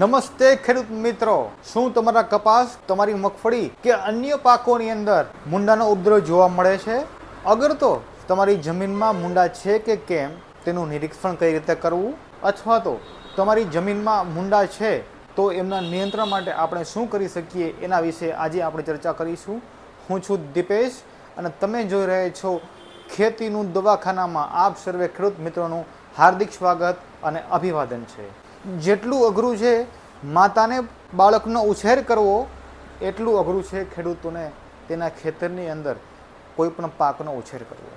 નમસ્તે ખેડૂત મિત્રો. શું તમારા કપાસ, તમારી મગફળી કે અન્ય પાકોની અંદર મુંડાનો ઉપદ્રવ જોવા મળે છે? અગર તો તમારી જમીનમાં મુંડા છે કે કેમ, તેનું નિરીક્ષણ કઈ રીતે કરવું? અથવા તો તમારી જમીનમાં મુંડા છે, તો એમના નિયંત્રણ માટે આપણે શું કરી શકીએ એના વિશે આજે આપણે ચર્ચા કરીશું. હું છું દીપેશ અને તમે જોઈ રહ્યા છો ખેતીનું દવાખાનામાં આપ સર્વે ખેડૂત મિત્રોનું હાર્દિક સ્વાગત અને અભિવાદન છે. જેટલું અઘરું છે, માતાને બાળકનો ઉછેર કરવો, એટલું અઘરું છે ખેડૂતોને તેના ખેતરની અંદર કોઈ પણ પાકનો ઉછેર કરવો.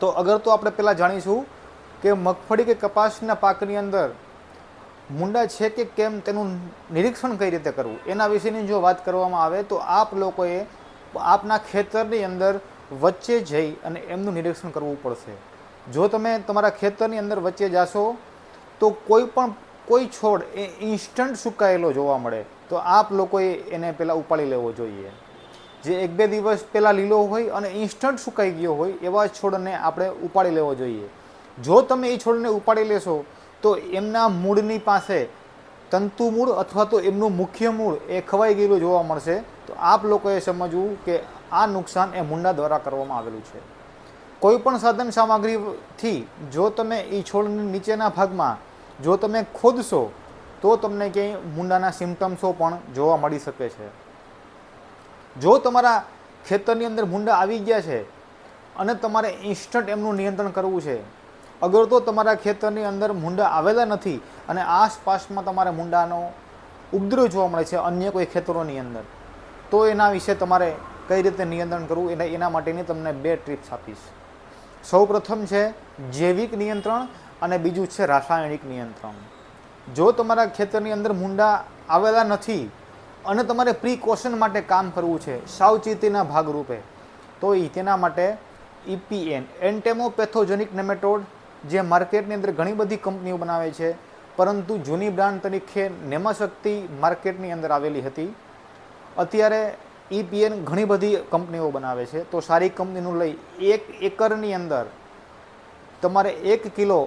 તો અગર તો આપણે પહેલાં જાણીશું કે મગફળી કે કપાસના પાકની અંદર મુંડા છે કે કેમ તેનું નિરીક્ષણ કઈ રીતે કરવું? એના વિશેની જો વાત કરવામાં આવે તો આપ લોકોએ આપના ખેતરની અંદર વચ્ચે જઈ અને એમનું નિરીક્ષણ કરવું પડશે. જો તમે તમારા ખેતરની અંદર વચ્ચે જાશો તો કોઈ પણ, કોઈ છોડ એ ઇન્સ્ટન્ટ સુકાયેલો જોવા મળે, તો આપ લોકોએ એને પહેલાં ઉપાડી લેવો જોઈએ. જે એક બે દિવસ પહેલાં લીલો હોય અને ઇન્સ્ટન્ટ સુકાઈ ગયો હોય, એવા છોડને આપણે ઉપાડી લેવો જોઈએ. જો તમે એ છોડને ઉપાડી લેશો, તો એમના મૂળની પાસે તંતુ મૂળ અથવા તો એમનું મુખ્ય મૂળ એ ખવાઈ ગયેલું જોવા મળશે, તો આપ લોકોએ સમજવું કે આ નુકસાન એ મુંડા દ્વારા કરવામાં આવેલું છે. કોઈ પણ સાધન સામગ્રીથી જો તમે એ છોડની નીચેના ભાગમાં જો તમે ખોદશો તો તમને ક્યાંય મુંડાના સિમ્ટમ્સો પણ જોવા મળી શકે છે. જો તમારા ખેતરની અંદર મુંડા આવી ગયા છે અને તમારે ઇન્સ્ટન્ટ એમનું નિયંત્રણ કરવું છે, અગર તો તમારા ખેતરની અંદર મુંડા આવેલા નથી અને આસપાસમાં તમારે મુંડાનો ઉપદ્રવ જોવા મળે છે અન્ય કોઈ ખેતરોની અંદર, તો એના વિશે તમારે કઈ રીતે નિયંત્રણ કરવું એને, એના માટેની તમને બે ટ્રીપ્સ આપીશ. સૌ પ્રથમ છે જૈવિક નિયંત્રણ અને બીજું છે રાસાયણિક નિયંત્રણ. જો તમારા ખેતરની અંદર મુંડા આવેલા નથી અને તમારે પ્રિકોશન માટે કામ કરવું છે સાવચેતીના ભાગરૂપે, તો એ તેના માટે ઇપીએન એન્ટેમોપેથોજેનિક નેમેટોડ જે માર્કેટની અંદર ઘણી બધી કંપનીઓ બનાવે છે, પરંતુ જૂની બ્રાન્ડ તરીકે નેમાશક્તિ માર્કેટની અંદર આવેલી હતી. અત્યારે ઈપીએન ઘણી બધી કંપનીઓ બનાવે છે, તો સારી કંપનીનું લઈ એક એકરની અંદર તમારે એક કિલો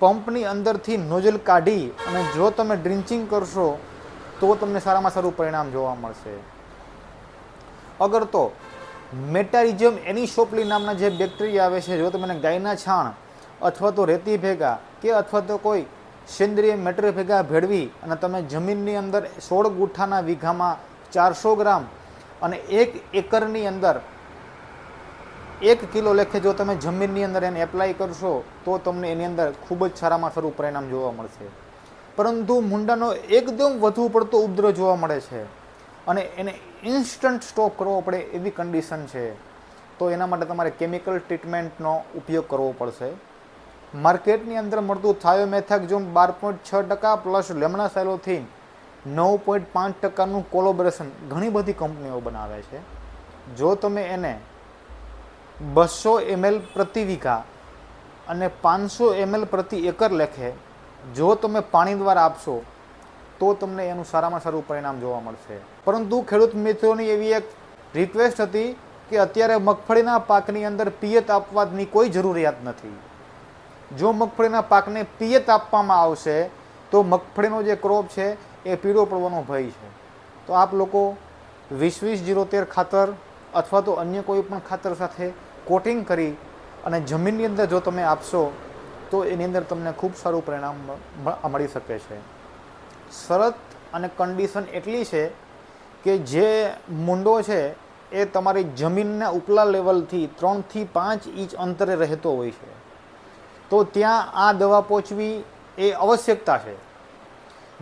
પંપની અંદરથી નોઝલ કાઢી અને જો તમે ડ્રિન્ચિંગ કરશો, તો તમને સારામાં સારું પરિણામ જોવા મળશે. અગર તો એની શોપલી નામના જે બેક્ટેરિયા આવે છે, જો તમે ગાયના છાણ અથવા તો રેતી ભેગા કે અથવા તો કોઈ સેન્દ્રિય મેટર ભેગા ભેળવી અને તમે જમીનની અંદર સોળ ગુઠ્ઠાના વીઘામાં ચારસો ગ્રામ અને એક એકરની અંદર એક કિલો લેખે જો તમે જમીનની અંદર એને એપ્લાય કરશો, તો તમને એની અંદર ખૂબ જ સારામાં સારું પરિણામ જોવા મળશે. પરંતુ મુંડાનો એકદમ વધુ પડતો ઉપદ્રવ જોવા મળે છે અને એને ઇન્સ્ટન્ટ સ્ટોપ કરવો પડે એવી કન્ડિશન છે. તો એના માટે તમારે કેમિકલ ટ્રીટમેન્ટનો ઉપયોગ કરવો પડશે. માર્કેટની અંદર મળતું થાયોમેથાક્ઝોમ બાર પોઈન્ટ છ ટકા પ્લસ લેમણા સાયલોથીન નવ પોઈન્ટ પાંચ ટકાનું કોલોબરેશન ઘણી બધી કંપનીઓ બનાવે છે. જો તમે એને બસો એમએલ પ્રતિ વીઘા અને પાંચસો એમએલ પ્રતિ એકર લેખે જો તમે પાણી દ્વારા આપશો, તો તમને એનું સારામાં સારું પરિણામ જોવા મળશે. પરંતુ ખેડૂત મિત્રોની એવી એક રિક્વેસ્ટ હતી કે અત્યારે મગફળીના પાકની અંદર પિયત આપવાની કોઈ જરૂરિયાત નથી. જો મગફળીના પાકને પિયત આપવામાં આવશે, તો મગફળીનો જે ક્રોપ છે, એ પીળો પડવાનો ભય છે. તો આપ લોકો વીસ વીસ જીરો તેર ખાતર અથવા તો અન્ય કોઈ પણ ખાતર સાથે કોટિંગ કરી અને જમીનની અંદર જો તમે આપશો, તો એની અંદર તમને ખૂબ સારું પરિણામ મળી શકે છે. શરત અને કન્ડિશન એટલી છે કે જે મુંડો છે એ તમારી જમીનના ઉપલા લેવલથી ત્રણથી પાંચ ઇંચ અંતરે રહેતો હોય છે. તો ત્યાં આ દવા પહોંચવી એ આવશ્યકતા છે.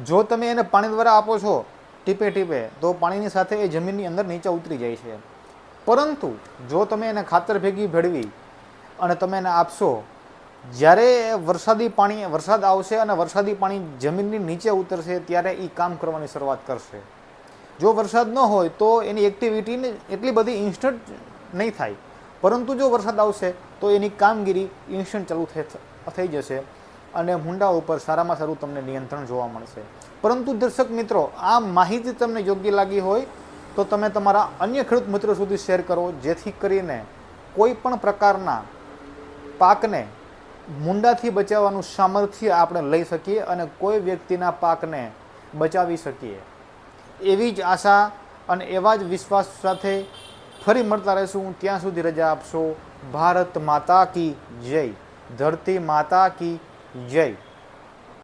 જો તમે એને પાણી દ્વારા આપો છો ટીપે ટીપે તો પાણીની સાથે એ જમીનની અંદર નીચે ઉતરી જાય છે. પરંતુ જો તમે એને ખાતર ભેગી ભેળવી અને તમે એને આપશો, જ્યારે વરસાદી પાણી, વરસાદ આવશે અને વરસાદી પાણી જમીનની નીચે ઉતરશે, ત્યારે એ કામ કરવાની શરૂઆત કરશે. જો વરસાદ ન હોય, તો એની એક્ટિવિટી એટલી બધી ઇન્સ્ટન્ટ નહીં થાય. પરંતુ જો વરસાદ આવશે, તો એની કામગીરી ઇન્સ્ટન્ટ ચાલુ થઈ જશે અને મુંડા ઉપર સારામાં સારું તમને નિયંત્રણ જોવા મળશે. પરંતુ દર્શક મિત્રો, આ માહિતી તમને યોગ્ય લાગી હોય તો તમે તમારા અન્ય ખેડૂત મિત્રો સુધી શેર કરો, જેથી કરીને કોઈ પણ પ્રકારના પાકને મુંડાથી બચાવવાનું સામર્થ્ય આપણે લઈ શકીએ અને કોઈ વ્યક્તિના પાકને બચાવી શકીએ. એવી જ આશા અને એવા જ વિશ્વાસ સાથે ફરી મળતા રહીશું. ત્યાં સુધી રજા આપશો. ભારત માતા કી જય. ધરતી માતા કી જય.